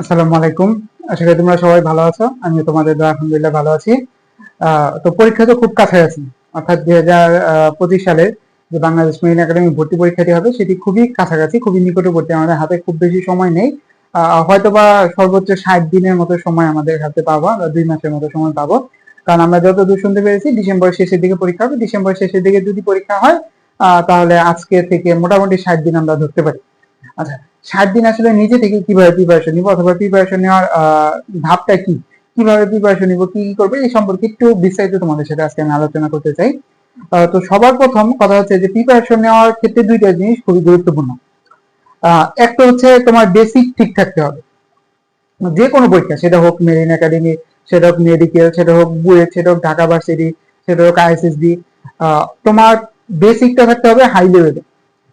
আসসালামু আলাইকুম। আশা করি তোমরা সবাই ভালো আছো। আমি তোমাদের আলহামদুলিল্লাহ ভালো আছি। তো পরীক্ষা তো খুব কাছাকাছি। অর্থাৎ দুই হাজার পঁচিশ সালে যে বাংলাদেশ মেরিন একাডেমি ভর্তি পরীক্ষাটি হবে সেটি খুবই কাছাকাছি খুবই নিকটবর্তী। আমাদের হাতে খুব বেশি সময় নেই। আহ, হয়তোবা সর্বোচ্চ ষাট দিনের মতো সময় আমাদের হাতে পাবো দুই মাসের মতো সময় পাবো। কারণ আমরা যত দূর শুনতে পেরেছি ডিসেম্বর শেষের দিকে পরীক্ষা হবে। ডিসেম্বর শেষের দিকে যদি পরীক্ষা হয় তাহলে আজকে থেকে মোটামুটি ষাট দিন আমরা ধরতে পারি। আচ্ছা ষাট দিন আসলে নিজে থেকে কীভাবে প্রিপারেশন নিব অথবা প্রিপারেশন নেওয়ার ধাপটা কি? কীভাবে প্রিপারেশন নিব, কি কি করবে, এই সম্পর্কে একটু বিস্তারিত তোমাদের সাথে আজকে আমি আলোচনা করতে চাই। তো সবার প্রথম কথা হচ্ছে যে প্রিপারেশন নেওয়ার ক্ষেত্রে দুইটা জিনিস খুবই গুরুত্বপূর্ণ। একটা হচ্ছে তোমার বেসিক ঠিক থাকতে হবে। যে কোনো পরীক্ষা, সেটা হোক মেরিন একাডেমি সেটা হোক মেডিকেল সেটা হোক বুয়েট সেটা হোক ঢাকা ভার্সিটি সেটা হোক আইএসএসডি তোমার বেসিকটা থাকতে হবে হাই লেভেলে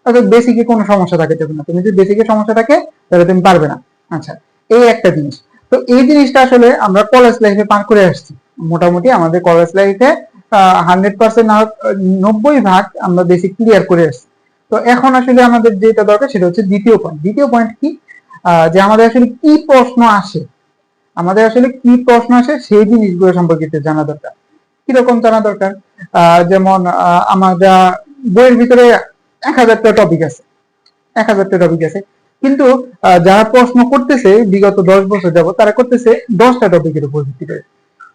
অর্থাৎ বেসিকে কোনো সমস্যা থাকে না। তুমি যদি বেসিকে সমস্যা থাকে তাহলে তুমি পারবে না। আচ্ছা এই একটা জিনিস। তো এই জিনিসটা আসলে আমরা কলেজ লাইফে পার করে আসছি। মোটামুটি আমাদের কলেজ লাইফে হান্ড্রেড পার্সেন্ট নব্বই ভাগ আমরা বেসিক ক্লিয়ার করে আসছি। তো এখন আসলে আমাদের যেটা দরকার, সেটা হচ্ছে দ্বিতীয় পয়েন্ট দ্বিতীয় পয়েন্ট কি? যে আমাদের আসলে কি প্রশ্ন আসে? আমাদের আসলে কি প্রশ্ন আসে? সেই জিনিসগুলো সম্পর্কে একটু জানা দরকার। কীরকম জানা দরকার? যেমন আমরা বইয়ের ভিতরে এক হাজারটা টপিক আছে। এক হাজারটা টপিক আছে। কিন্তু যারা প্রশ্ন করতেছে, বিগত দশ বছর যাব তারা করতেছে দশটা টপিকের উপর ভিত্তি করে।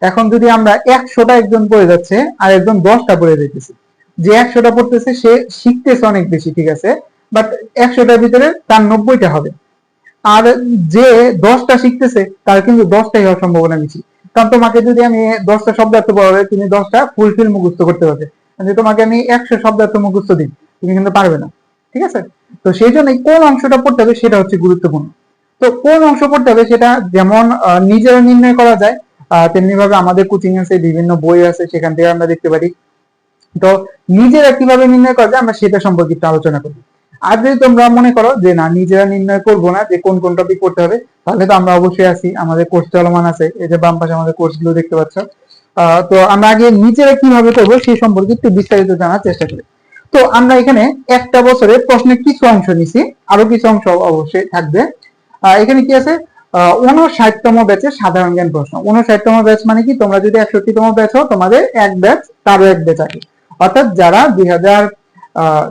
এখন যদি আমরা একশোটা একজন পড়ে যাচ্ছে, আর একজন দশটা পড়ে যাইতেছি, যে একশোটা পড়তেছে, সে শিখতেছে অনেক বেশি, ঠিক আছে? বাট একশোটার ভিতরে তার নব্বইটা হবে। আর যে দশটা শিখতেছে, তার কিন্তু দশটাই হওয়ার সম্ভাবনা বেশি। কারণ তোমাকে যদি আমি দশটা শব্দার্থ পড়াবে তুমি দশটা ফুলফিল মুখস্থ করতে পারবে। যদি তোমাকে আমি একশো শব্দার্থ মুখস্থ দিই। তুমি কিন্তু পারবে না, ঠিক আছে? তো সেই জন্য কোন অংশটা পড়তে হবে সেটা হচ্ছে গুরুত্বপূর্ণ। তো কোন অংশ পড়তে হবে সেটা যেমন নিজেরা নির্ণয় করা যায় তেমনি ভাবে আমাদের কোচিং আছে বিভিন্ন বই আছে, সেখান থেকে আমরা দেখতে পারি। তো নিজেরা কীভাবে নির্ণয় করা যায় আমরা সেটা সম্পর্কে একটু আলোচনা করি। আর যদি তোমরা মনে করো যে না, নিজেরা নির্ণয় করব না, যে কোন কোন টপিক পড়তে হবে, তাহলে তো আমরা অবশ্যই আছি। আমাদের কোর্স চলমান আছে, এই যে বাম পাশে আমাদের কোর্সগুলো দেখতে পাচ্ছ। তো আমরা আগে নিজেরা কীভাবে করব সেই সম্পর্কে একটু বিস্তারিত জানার চেষ্টা করি। তো আমরা এখানে একটা বছরে প্রশ্নের কিছু অংশ নিছি, আরও কিছু অংশ অবশ্যই থাকবে। এখানে কি আছে? উনষাটতম ব্যাচের সাধারণ জ্ঞান প্রশ্ন। উনষাটতম ব্যাচ মানে কি? তোমরা যদি একষট্টিতম ব্যাচ হও, তোমাদের এক ব্যাচ তারও এক ব্যাচ আছে। অর্থাৎ যারা দুই হাজার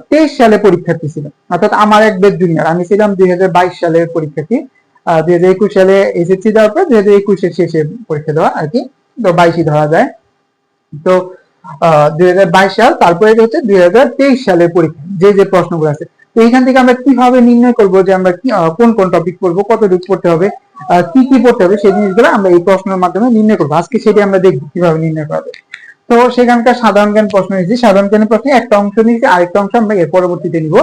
তেইশ সালে পরীক্ষার্থী ছিল, অর্থাৎ আমার এক ব্যাচ জুনিয়র আমি ছিলাম দুই হাজার বাইশ সালের পরীক্ষার্থী। দুই হাজার একুশ সালে এসএসসি দেওয়ার পর দুই হাজার একুশের শেষে পরীক্ষা দেওয়া আর কি, তো বাইশই ধরা যায়। তো দুই হাজার বাইশ সাল, তারপরে হচ্ছে দুই হাজার তেইশ সালের পরীক্ষা, যে যে প্রশ্নগুলো আছে। তো এইখান থেকে আমরা কীভাবে নির্ণয় করব যে আমরা কোন কোন টপিক পড়ব, কতটুকু পড়তে হবে কি কি পড়তে হবে, সেই জিনিসগুলো আমরা এই প্রশ্নের মাধ্যমে নির্ণয় করব। আজকে সেটি আমরা দেখব কীভাবে নির্ণয় করা যায়। তো সেখানকার সাধারণ জ্ঞান প্রশ্ন নিয়েছি। সাধারণ জ্ঞানের প্রশ্নে একটা অংশ নিয়েছি, আরেকটা অংশ আমরা এর পরবর্তীতে নিব।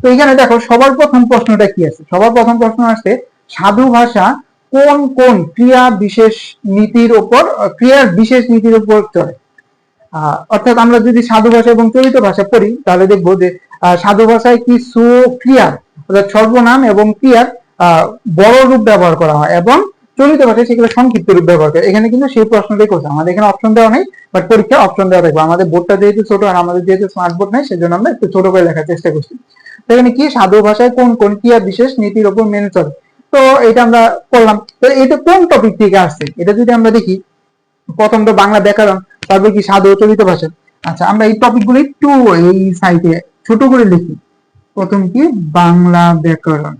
তো এখানে দেখো, সবার প্রথম প্রশ্নটা কি আছে? সবার প্রথম প্রশ্ন আসছে, সাধু ভাষা কোন কোন ক্রিয়া বিশেষ নীতির উপর ক্রিয়ার বিশেষ নীতির উপর চলে? অর্থাৎ আমরা যদি সাধু ভাষা এবং চলিত ভাষা পড়ি, তাহলে দেখব যে সাধু ভাষায় কিছু ক্রিয়ার, অর্থাৎ সর্বনাম এবং ক্রিয়ার বড় রূপ ব্যবহার করা হয় এবং চলিত ভাষায় সেগুলো সংক্ষিপ্ত রূপ ব্যবহার করে। এখানে কিন্তু সেই প্রশ্নটাই করছে। আমাদের এখানে অপশন দেওয়া নেই বাট পরীক্ষা অপশন দেওয়া থাকবে। আমাদের বোর্ডটা যেহেতু ছোট আর আমাদের যেহেতু স্মার্ট বোর্ড নেই, সেজন্য আমরা একটু ছোট করে লেখার চেষ্টা করছি। এখানে কি? সাধু ভাষায় কোন কোন ক্রিয়া বিশেষ নীতির উপর মেনে চলে? তো এটা আমরা করলাম। তো এটা কোন টপিক থেকে আসছে? এটা যদি আমরা দেখি প্রথম তো বাংলা ব্যাকরণ। তারপর কি সাধু চলিত ভাষা? আচ্ছা আমরা এই টপিকগুলো একটু এই সাইটে ছোট করে লিখি। প্রথম কি? বাংলা ব্যাকরণ।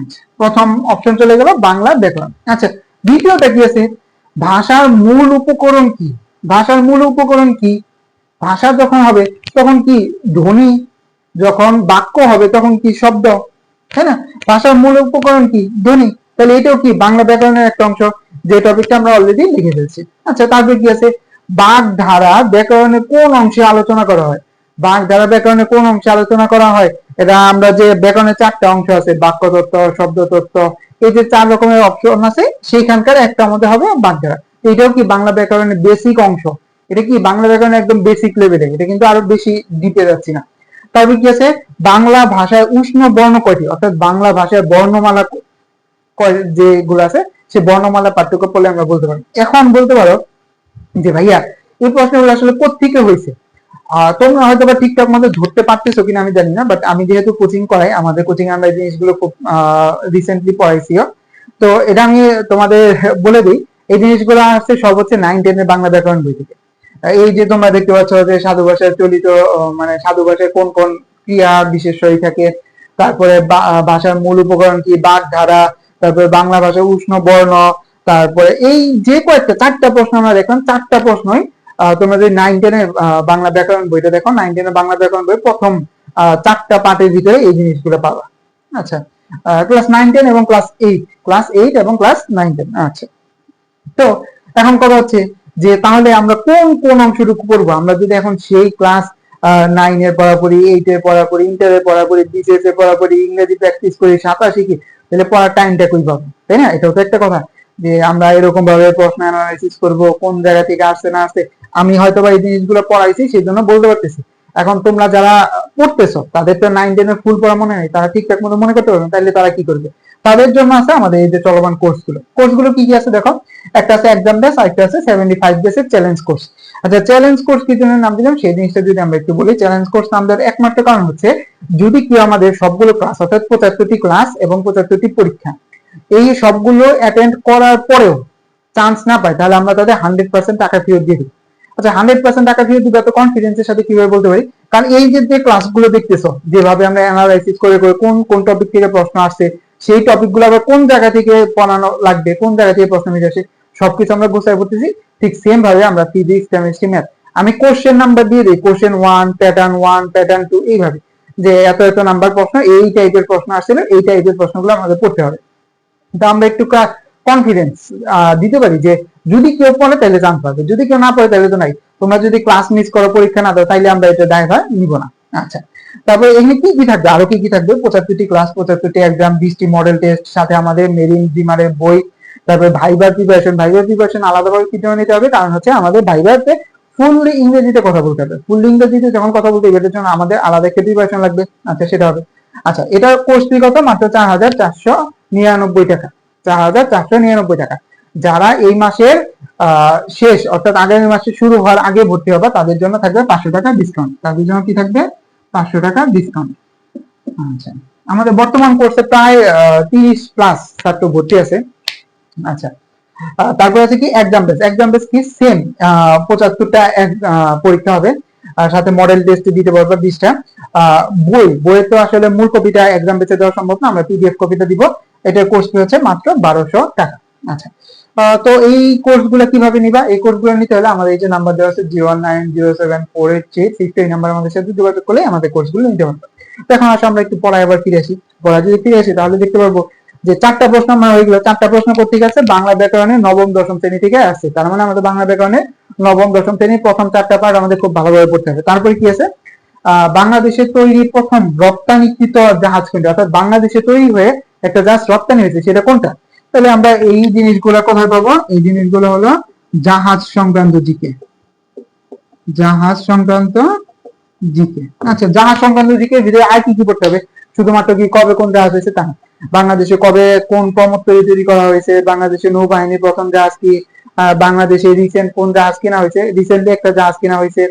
আচ্ছা, প্রথম অপশন চলে গেল বাংলা ব্যাকরণ। আচ্ছা দ্বিতীয়টা কি আছে? ভাষার মূল উপকরণ কি? ভাষার মূল উপকরণ কি? ভাষা যখন হবে তখন কি ধ্বনি? যখন বাক্য হবে তখন কি শব্দ? তাই না? ভাষার মূল উপকরণ কি? ধ্বনি। তাহলে এটাও কি বাংলা ব্যাকরণের একটা অংশ? যে টপিকটা আমরা অলরেডি লিখে ফেলছি। আচ্ছা তারপর কি আছে? বাক ধারা ব্যাকরণের কোন অংশে আলোচনা করা হয়? বাক ধারা ব্যাকরণের কোন অংশে আলোচনা করা হয়? এটা আমরা যে ব্যাকরণের চারটা অংশ আছে বাক্য তত্ত্ব শব্দ তত্ত্ব এই যে চার রকমের অপশন আছে, সেইখানকার একটা মধ্যে হবে বাগধারা। এটাও কি বাংলা ব্যাকরণের বেসিক অংশ? এটা কি বাংলা ব্যাকরণের একদম বেসিক লেভেলে এটা কিন্তু আরও বেশি ডিপে যাচ্ছি না। তারপর কি আছে? বাংলা ভাষায় উষ্ণ বর্ণ কয়টি? অর্থাৎ বাংলা ভাষায় বর্ণমালা যেগুলো আছে সে বর্ণমালা পার্থক্য পড়লে আমরা বলতে পারি। এখন বলতে পারো যে ভাইয়া এই প্রশ্নগুলো আসলে কোথেকে হয়েছে? আহ, তোমরা হয়তো বা ঠিকঠাক মতো ধরতে পারতেছো কিনা আমি জানি না বাট আমি যেহেতু কোচিং করাই আমাদের কোচিং আমরা এই জিনিসগুলো খুব রিসেন্টলি পড়াইছিও তো এটা আমি তোমাদের বলে দিই এই জিনিসগুলো আসছে সর্বোচ্চ নাইন টেনের বাংলা ব্যাকরণ বই থেকে। এই যে তোমরা দেখতে পাচ্ছ যে সাধু ভাষায় চলিত মানে সাধু ভাষায় কোন কোন ক্রিয়া বিশেষই থাকে তারপরে ভাষার মূল উপকরণ কি বাক ধারা তারপরে বাংলা ভাষার উষ্ণ বর্ণ, তারপরে এই যে কয়েকটা, চারটা প্রশ্ন আমরা দেখলাম, চারটা প্রশ্নই তোমরা যদি নাইন টেনের বাংলা ব্যাকরণ বইটা দেখো নাইন টেনের বাংলা ব্যাকরণ বই প্রথম চারটা পার্টের ভিতরে এই জিনিসগুলো পাবা। আচ্ছা ক্লাস নাইন টেন এবং ক্লাস এইট ক্লাস এইট এবং ক্লাস নাইন টেন আচ্ছা। তো, এখন কথা হচ্ছে যে তাহলে আমরা কোন কোন অংশটুকু পড়ব আমরা যদি এখন সেই ক্লাস নাইন এর পড়া পড়ি এইটের পড়া পড়ি ইন্টারের পড়া পড়ি বিসিএস এর পড়া পড়ি ইংরেজি প্র্যাকটিস করি সাঁতার শিখি তাহলে পড়ার টাইমটা কই পাবো? তাই না? এটাও তো একটা কথা। যে আমরা এরকম ভাবে প্রশ্ন অ্যানালাইসিস করব, কোন জায়গা থেকে আসছে, না আসছে। আমি হয়তো বা এই জিনিসগুলো পড়াইছি সেই জন্য বলতে পারতেছি। এখন তোমরা যারা পড়তেছো, তাদের তো নাইন টেনের ফুল পড়া মনে নেই, তারা ঠিকঠাক মতো মনে করতে পারবে তাহলে তারা কি করবে? তাদের জন্য আছে আমাদের এই যে চলমান কোর্সগুলো কোর্সগুলো কি কি আছে দেখো? একটা আছে এক্সাম বেস আরেকটা আছে সেভেন্টি ফাইভ বেসের চ্যালেঞ্জ কোর্স আচ্ছা চ্যালেঞ্জ কোর্স কি জন্য নাম দিলাম? সেই জিনিসটা যদি আমরা একটু বলি চ্যালেঞ্জ কোর্স নাম দেওয়ার একমাত্র কারণ হচ্ছে, যদি কেউ আমাদের সবগুলো ক্লাস অর্থাৎ পঁচাত্তরটি ক্লাস এবং পঁচাত্তরটি পরীক্ষা, এই সবগুলো অ্যাটেন্ড করার পরেও চান্স না পায়, তাহলে আমরা তাদের হান্ড্রেড পার্সেন্ট টাকা ফেরত দিয়ে দিই আচ্ছা হান্ড্রেড পার্সেন্ট টাকা ফেরত দিবে এত কনফিডেন্সের সাথে কীভাবে বলতে পারি? কারণ এই যে যে ক্লাসগুলো দেখতেছো, যেভাবে আমরা অ্যানালাইসিস করে করে কোন কোন টপিক থেকে প্রশ্ন আসছে, সেই টপিকগুলো আবার কোন জায়গা থেকে পড়ানো লাগবে, কোন জায়গা থেকে প্রশ্ন মিলে আসে সবকিছু আমরা গোছায় পড়তেছি ঠিক সেম ভাবে আমরা ফিজিক্স কেমিস্ট্রি ম্যাথ আমি কোশ্চেন নাম্বার দিয়ে দিই question one pattern one pattern two এইভাবে। যে এত এত নাম্বার প্রশ্ন, এই টাইপের প্রশ্ন আসছিল, এই টাইপের প্রশ্নগুলো আমাদের পড়তে হবে। তো আমরা একটু কনফিডেন্স দিতে পারি যে যদি কেউ পড়ে তাহলে চান্স পাবে যদি কেউ না পড়ে তাহলে তো নাই। তোমরা যদি ক্লাস মিস করো, পরীক্ষা না দাও তাহলে আমরা এটা ড্রাইভার নিব না। আচ্ছা তারপরে এখানে কি কি থাকবে? আরও কি কি থাকবে? পঁচাত্তরটি ক্লাস পঁচাত্তরটি এক্সাম বিশটি মডেল টেস্ট সাথে আমাদের মেরিন জিমারের বই তারপরে ভাইবার প্রিপারেশন ভাইবার প্রিপারেশন আলাদাভাবে কি জন্য নিতে হবে। কারণ হচ্ছে আমাদের ভাইবারতে ফুললি ইংরেজিতে কথা বলতে হবে। ফুললি ইংরেজিতে যখন কথা বলতে এটার জন্য আমাদের আলাদা একটা প্রিপারেশন লাগবে। আচ্ছা সেটা হবে। আচ্ছা এটার কোর্স ফি কত? মাত্র চার হাজার চারশো নিরানব্বই টাকা। চার হাজার চারশো নিরানব্বই টাকা। যারা এই মাসের শেষ, অর্থাৎ আগামী মাসে শুরু হওয়ার আগে ভর্তি হবে, তাদের জন্য থাকবে পাঁচশো টাকা ডিসকাউন্ট তাদের জন্য কি থাকবে? পাঁচশো টাকা ডিসকাউন্ট আচ্ছা। আমাদের বর্তমান কোর্সে প্রায় তিরিশ প্লাস ছাত্র ভর্তি আছে। আচ্ছা। তারপরে আছে কি? এক্সাম বেস এক্সাম বেস কি সেম পঁচাত্তরটা পরীক্ষা হবে। সাথে মডেল টেস্ট দিতে পারবে বিশটা। বই। বইয়ের তো আসলে মূল কপিটা এক্সাম বেসে দেওয়া সম্ভব না। আমরা পিডিএফ কপিটা দিব। এটার কোর্স হচ্ছে মাত্র বারোশো টাকা। আচ্ছা। তো এই কোর্সগুলো কীভাবে নিবা? এই কোর্সগুলো নিতে হলে আমাদের এই যে নাম্বার দেওয়া আছে zero nine zero seven four eight three six এই নাম্বার আমাদের সাথে যোগাযোগ করলে আমাদের কোর্সগুলো নিতে পারবে। তো এখন আসলে আমরা একটু পড়ায় আবার ফিরে আসি। পড়ায় যদি ফিরে আসি, তাহলে দেখতে পারব যে চারটা প্রশ্ন আমরা হয়ে গেলো, চারটা প্রশ্ন করতে গেছে বাংলা ব্যাকরণের নবম, দশম শ্রেণি থেকে আসছে। তার মানে আমাদের বাংলা ব্যাকরণের নবম, দশম শ্রেণির প্রথম চারটা পার্ট আমাদের খুব ভালোভাবে পড়তে হবে। তারপরে কি আছে? বাংলাদেশে তৈরি প্রথম রপ্তানিকৃত জাহাজ কোনটা? অর্থাৎ বাংলাদেশে তৈরি হয়ে একটা জাহাজ রপ্তানি হয়েছে, সেটা কোনটা? তাহলে আমরা এই জিনিসগুলো কোথায় পাবো এই জিনিসগুলো হলো জাহাজ সংক্রান্ত দিকে জাহাজ সংক্রান্ত জিকে। আচ্ছা জাহাজ সংক্রান্ত জিকে ভিতরে আর কি কি পড়তে হবে? শুধুমাত্র কি কবে কোন জাহাজ হয়েছে তা। বাংলাদেশে কবে কোন প্রমোত্তরি তৈরি করা হয়েছে? বাংলাদেশে নৌবাহিনীর প্রথম জাহাজ কি বাংলাদেশে রিসেন্ট কোন জাহাজ কেনা হয়েছে? রিসেন্টলি একটা জাহাজ কেনা হয়েছে।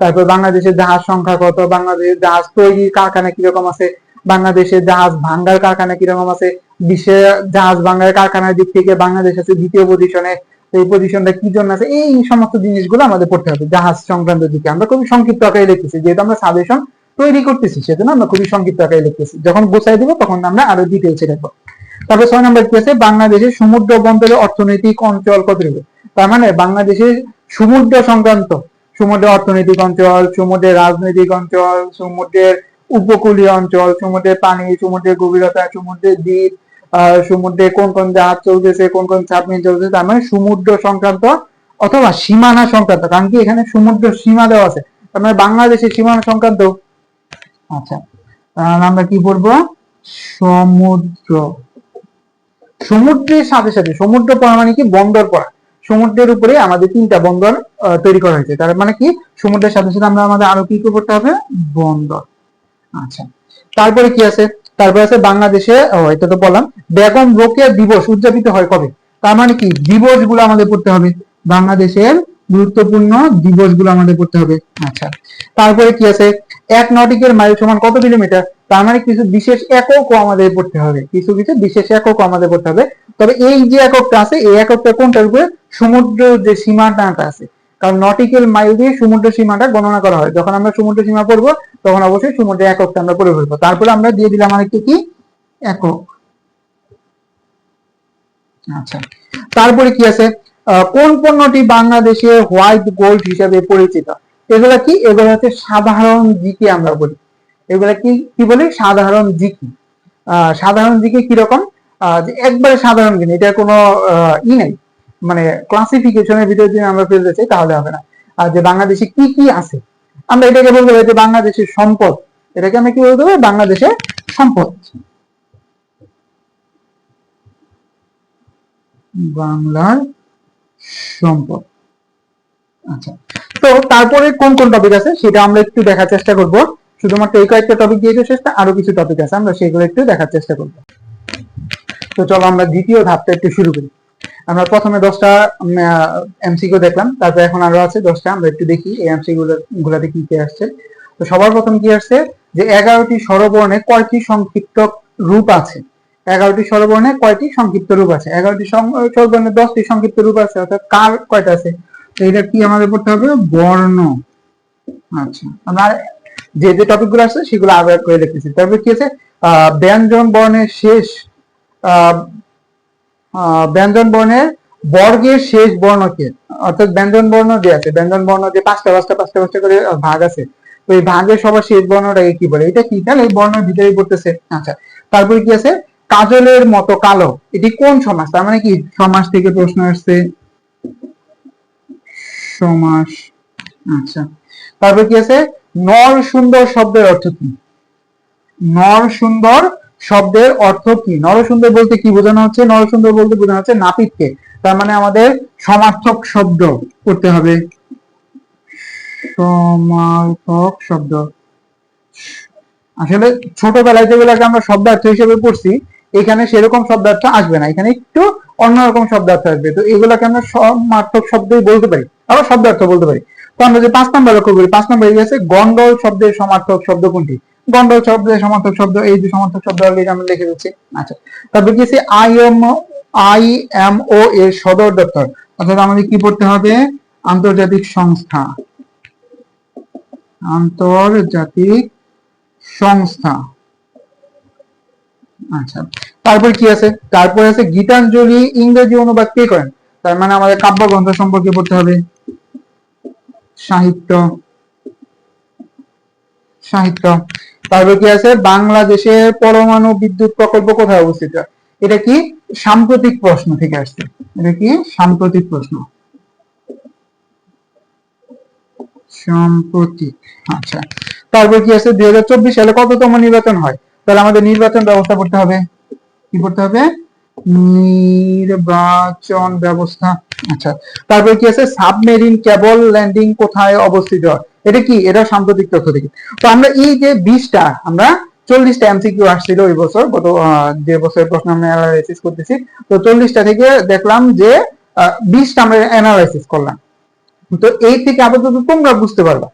তারপর বাংলাদেশের জাহাজ সংখ্যা কত? বাংলাদেশের জাহাজ তৈরির কারখানা কীরকম আছে? বাংলাদেশের জাহাজ ভাঙ্গার কারখানা কীরকম আছে? বিশ্বে জাহাজ ভাঙ্গার কারখানার দিক থেকে বাংলাদেশ আছে দ্বিতীয় পজিশনে এই পজিশনটা কি জন্য আছে? এই সমস্ত জিনিসগুলো আমাদের পড়তে হবে জাহাজ সংক্রান্ত দিকে। আমরা খুবই সংক্ষিপ্ত আকারে লিখতেছি যেহেতু আমরা সাজেশন তৈরি করতেছি সেজন্য আমরা খুবই সংক্ষিপ্ত আকারে লিখতেছি। যখন গোছাই দিব তখন আমরা আরও ডিটেলসে দেখব। তারপর ছয় নম্বর কি আছে? বাংলাদেশের সমুদ্র বন্দরের অর্থনৈতিক অঞ্চল কতটুকু? তার মানে বাংলাদেশের সমুদ্র সংক্রান্ত, সমুদ্রের অর্থনৈতিক অঞ্চল, সমুদ্রের রাজনৈতিক অঞ্চল, সমুদ্রের উপকূলীয় অঞ্চল, সমুদ্রের পানি, সমুদ্রের গভীরতা, সমুদ্রের দ্বীপ সমুদ্রে কোন কোন জাহাজ চলতেছে, কোন কোন সাবমেরিন চলতেছে, তার মানে সমুদ্র সংক্রান্ত অথবা সীমানা সংক্রান্ত। কারণ কি এখানে সমুদ্র সীমা দেওয়া আছে। তার মানে বাংলাদেশের সীমানা সংক্রান্ত আচ্ছা তাহলে আমরা কি পড়ব? সমুদ্র। সমুদ্রের সাথে সাথে, সমুদ্র পড়া মানে কি? বন্দর পড়া। সমুদ্রের উপরে আমাদের তিনটা বন্দর তৈরি করা হয়েছে। তার মানে কি? সমুদ্রের সাথে সাথে আমরা আমাদের আরও কি করতে হবে? বন্দর। আচ্ছা তারপরে কি আছে? তারপরে আছে বাংলাদেশে এটা তো বললাম, বেগম রোকেয়া দিবস উদযাপিত হয় কবে? তার মানে কি? দিবসগুলো আমাদের পড়তে হবে। বাংলাদেশের গুরুত্বপূর্ণ দিবসগুলো আমাদের পড়তে হবে। আচ্ছা তারপরে কি আছে? এক নটিকের মাইল সমান কত কিলোমিটার? তার মানে কিছু বিশেষ এককও আমাদের পড়তে হবে। কিছু কিছু বিশেষ এককও আমাদের পড়তে হবে। তবে এই যে এককটা আছে, এই এককটা কোনটার উপরে? সমুদ্র যে সীমাটা আছে। কারণ নটিক্যাল মাইল দিয়ে সমুদ্র সীমাটা গণনা করা হয়। যখন আমরা সমুদ্র সীমা পড়ব, তখন অবশ্যই সমুদ্রের এককটা আমরা পড়ে ফেলব। তারপরে আমরা দিয়ে দিলাম আরেকটু কি? একক। আচ্ছা তারপরে কি আছে? কোন পণ্যটি বাংলাদেশে হোয়াইট গোল্ড হিসাবে পরিচিত? এগুলা কি? এগুলো হচ্ছে সাধারণ জিকে আমরা বলি। এগুলা কি কি বলি? সাধারণ জিকে। সাধারণ জিকে কীরকম একবারে সাধারণ জ্ঞান এটা কোনো ই নাই। মানে ক্লাসিফিকেশনের ভিতরে যদি আমরা ফেলতে চাই, তাহলে হবে না। আর যে বাংলাদেশে কি কি আছে? আমরা এটাকে বলতে পারি যে বাংলাদেশের সম্পদ। এটাকে আমরা কি বলতে পারি? বাংলাদেশের সম্পদ। বাংলার সম্পদ আচ্ছা তো তারপরে কোন কোন টপিক আছে সেটা আমরা একটু দেখার চেষ্টা করব। শুধুমাত্র এই কয়েকটা টপিক দিয়ে শেষ না আরও কিছু টপিক আছে, আমরা সেগুলো একটু দেখার চেষ্টা করব। তো চলো আমরা দ্বিতীয় ধাপটা একটু শুরু করি। আমরা প্রথমে দশটা এমসিকিউ দেখলাম, তারপর এখন আরও আছে দশটা, আমরা একটু দেখি এই এমসিকিউ গুলাতে কি কি আসছে। তো সবার প্রথম কি আসছে? যে এগারোটি স্বরবর্ণে কয়টি সংক্ষিপ্ত রূপ আছে? এগারোটি স্বরবর্ণে কয়টি সংক্ষিপ্ত রূপ আছে? এগারোটি সং- স্বরবর্ণে দশটি সংক্ষিপ্ত রূপ আছে, অর্থাৎ কার কয়টা আছে? এটা কি আমাদের পড়তে হবে? বর্ণ। আচ্ছা আমরা যে যে টপিকগুলো আছে সেগুলো আবার করে লিখতেছি তারপরে কি আছে? ব্যঞ্জন বর্ণের শেষ ব্যঞ্জন বর্ণের বর্গের শেষ বর্ণকে অর্থাৎ ব্যঞ্জন বর্ণ যে আছে, ব্যঞ্জন বর্ণ যে পাঁচটা পাঁচটা পাঁচটা পাঁচটা করে ভাগ আছে, তো এই ভাগের সবার শেষ বর্ণটাকে কি বলে? এটা কি? তাহলে এই বর্ণের ভিতরেই পড়তেছে। আচ্ছা তারপরে কি আছে? কাজলের মতো কালো। এটি কোন সমাস? তার মানে কি? সমাস থেকে প্রশ্ন আসছে। সমাস। আচ্ছা। তারপরে কি আছে? নর সুন্দর শব্দের অর্থ কি? নর সুন্দর শব্দের অর্থ কি? নর সুন্দর বলতে কি বোঝানো হচ্ছে? নর সুন্দর বলতে বোঝানো হচ্ছে নাপিতকে। তার মানে আমাদের সমার্থক শব্দ করতে হবে। সমার্থক শব্দ। আসলে ছোটবেলায় যেগুলোকে আমরা শব্দার্থ হিসেবে পড়ছি এখানে সেরকম শব্দার্থ আসবে না। এখানে একটু অন্যরকম শব্দার্থ আসবে। তো এগুলোকে আমরা সমার্থক শব্দই বলতে পারি। আবার শব্দার্থ বলতে পারি। তো আমরা যে পাঁচ নম্বর লক্ষ্য করি, পাঁচ নম্বর গেছে গন্ডল শব্দের সমার্থক শব্দ কোনটি? গন্ডল শব্দের সমার্থক শব্দ, এই যে সমার্থক শব্দ আমরা লিখে দিচ্ছি। আচ্ছা তারপর কি আছে? I M I M O এর সদর দপ্তর। অর্থাৎ আমাদের কি পড়তে হবে? আন্তর্জাতিক সংস্থা। আন্তর্জাতিক সংস্থা। আচ্ছা। তারপর কি আছে? তারপর আছে গীতাঞ্জলি ইংরেজি অনুবাদ কে করেন? তার মানে আমাদের কাব্যগ্রন্থ সম্পর্কে পড়তে হবে। সাহিত্য। সাহিত্য। তারপর কি আছে? বাংলাদেশের পরমাণু বিদ্যুৎ প্রকল্প কোথায় অবস্থিত? এটা কি? সাম্প্রতিক প্রশ্ন থেকে আসছে। এটা কি? সাম্প্রতিক প্রশ্ন। সাম্প্রতিক। আচ্ছা। তারপর কি আছে? দুই হাজার চব্বিশ সালে কততম নির্বাচন হয়? তাহলে আমাদের নির্বাচন ব্যবস্থা করতে হবে। কি করতে হবে? নির্বাচন ব্যবস্থা। আচ্ছা তারপর কি আছে? সাবমেরিন কেবল ল্যান্ডিং কোথায় অবস্থিত? এটা কি? এটা সাম্প্রতিক তথ্য থেকে তো আমরা এই যে বিশটা, আমরা চল্লিশটা এমসিকিউ আসছিল ওই বছর, গত যে বছরের প্রশ্ন আমরা অ্যানালাইসিস করতেছি, তো চল্লিশটা থেকে দেখলাম যে বিশটা আমরা অ্যানালাইসিস করলাম। তো এই থেকে আপাতত তোমরা বুঝতে পারবা।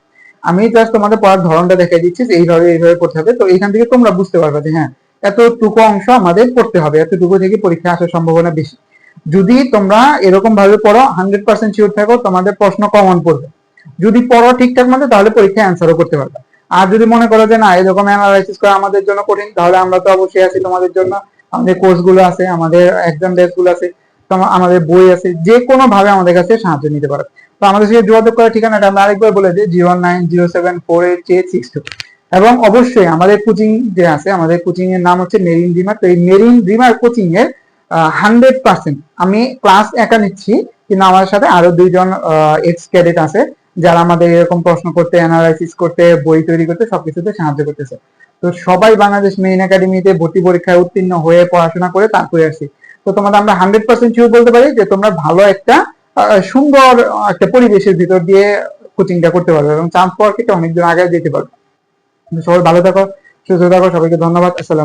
আমি জাস্ট তোমাদের পড়ার ধরনটা দেখাই দিচ্ছি যে এইভাবে এইভাবে পড়তে হবে। তো এখান থেকে তোমরা বুঝতে পারবে যে হ্যাঁ এতটুকু অংশ আমাদের পড়তে হবে, এতটুকু থেকে পরীক্ষা আসার সম্ভাবনা বেশি। যদি তোমরা এরকম ভাবে পড়ো হান্ড্রেড পার্সেন্ট শিওর থাকো, তোমাদের প্রশ্ন কমন পড়বে। যদি পড়ো ঠিকঠাক মতো, তাহলে পরীক্ষায় অ্যান্সারও করতে পারবে। আর যদি মনে করো যে না, এরকম অ্যানালাইসিস করা আমাদের জন্য কঠিন, তাহলে আমরা তো অবশ্যই আছি তোমাদের জন্য। আমাদের কোর্সগুলো আছে, আমাদের এক্সাম বেসগুলো আছে। আমাদের বই আছে, যে কোনো ভাবে আমাদের কাছে সাহায্য নিতে পারো। তো আমাদের সাথে যোগাযোগ করার ঠিকানাটা আমরা আরেকবার বলে দিই, zero nine zero seven four eight eight six two. এবং অবশ্যই আমাদের কোচিং যে আছে, আমাদের কোচিং এর নাম হচ্ছে মেরিন ড্রিমার তো এই মেরিন ড্রিমার কোচিং এর হান্ড্রেড পার্সেন্ট আমি ক্লাস একা নিচ্ছি, কিন্তু আমার সাথে আরও দুইজন এক্স ক্যাডেট আছে, যারা আমাদের এরকম প্রশ্ন করতে অ্যানালাইসিস করতে, বই তৈরি করতে, সবকিছুতে সাহায্য করতেছে। তো সবাই বাংলাদেশ মেইন একাডেমিতে ভর্তি পরীক্ষায় উত্তীর্ণ হয়ে পড়াশোনা করে তারপরে আসছি তো তোমাদের আমরা হান্ড্রেড পার্সেন্ট শিওর বলতে পারি যে তোমরা ভালো একটা সুন্দর একটা পরিবেশের ভিতর দিয়ে কোচিংটা করতে পারবে এবং চান্স পাওয়ার ক্ষেত্রে অনেক আগে যেতে পারবে। সবাই ভালো থাকো, সুস্থ থাকো, সবাইকে ধন্যবাদ, আসসালাম